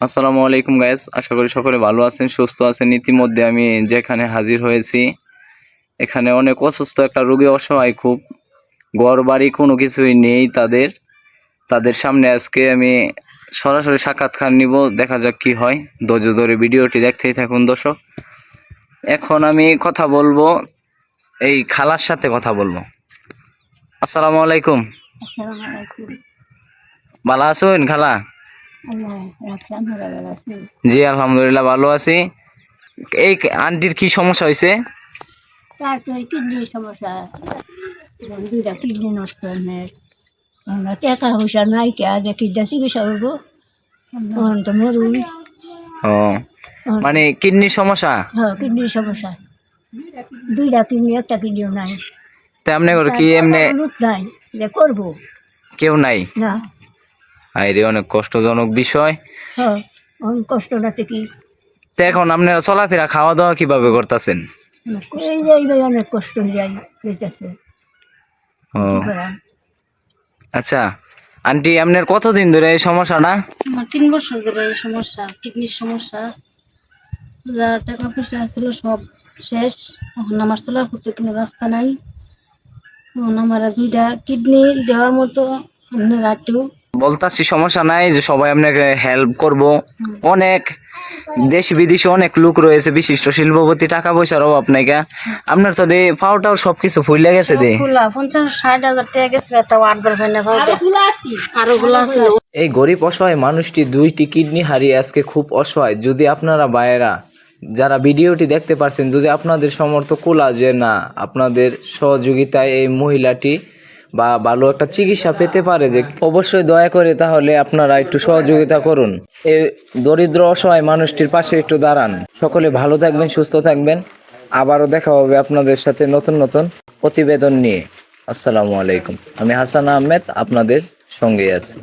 আসসালামু আলাইকুম গাইস আশা করি সকলে ভালো আছেন সুস্থ আছেন। ইতিমধ্যে আমি যেখানে হাজির হয়েছি এখানে অনেক অসুস্থ একটা রোগী অসহায় খুব। ঘর বাড়ি কোনো কিছুই নেই তাদের। তাদের সামনে আজকে আমি সরাসরি সাক্ষাৎকার নিব দেখা যাক কি হয়। ধৈর্য ধরে ভিডিওটি দেখতেই থাকুন দর্শক। এখন আমি কথা বলব এই খালার সাথে কথা বলব। আসসালামু আলাইকুম। আসসালামু আলাইকুম। ভালো আছেন খালা? জি আলহামদুলিল্লাহ ভালো আছি। এই আন্টির কি সমস্যা হয়েছে? কিডনির সমস্যা। দুইটা কিডনি নষ্ট আমরা টাকা পয়সা নাই কে আজ কিডনি চিকিৎসা করব। তখন তো মরুন ও মানে কিডনির সমস্যা? হ্যাঁ কিডনির সমস্যা। দুইটা কিডনি একটা কিডনিও নাই। তা আপনি কি এমনি নাই যে করব। কেউ নাই? না। আইরে অনেক কষ্টজনক বিষয়। হ্যাঁ অনেক কষ্ট নাতে কি? তো এখন আপনি চলাফেরা খাওয়া দাওয়া কীভাবে করতেছেন? এই অনেক কষ্ট হয়ে যায় যেতেছে ও। আচ্ছা আন্টি আপনার কতদিন ধরে এই সমস্যাটা আমার তিন বছর ধরে এই সমস্যা কিডনির সমস্যা। যা টাকা পয়সা ছিল সব শেষ। এখন আমার চলার করতে কোনো রাস্তা নাই। এখন আমার দুইটা কিডনি দেওয়ার মতো আপনারা একটু বলতাছি সমস্যা নাই যে সবাই আপনাকে হেল্প করব। অনেক দেশ বিদেশে অনেক লোক রয়েছে বিশিষ্ট শিল্পপতি টাকা পয়সার অভাব নাই গা আপনার তো দে পাওটাও সবকিছু ফুলে গেছে দে। এই গরিব অসহায় মানুষটি দুইটি কিডনি হারিয়ে আজকে খুব অসহায়। যদি আপনারা বায়েরা যারা ভিডিওটি দেখতে পারছেন যদি আপনাদের সমর্থ কোলা যে না আপনাদের সহযোগিতায় এই মহিলাটি বা ভালো একটা চিকিৎসা পেতে পারে যে অবশ্যই দয়া করে তাহলে আপনারা একটু সহযোগিতা করুন। এ দরিদ্র, অসহায় মানুষটির পাশে একটু দাঁড়ান। সকলে ভালো থাকবেন, সুস্থ থাকবেন। আবারও দেখা হবে আপনাদের সাথে নতুন নতুন প্রতিবেদন নিয়ে। আসসালামু আলাইকুম। আমি হাসান আহমেদ, আপনাদের সঙ্গে আছি।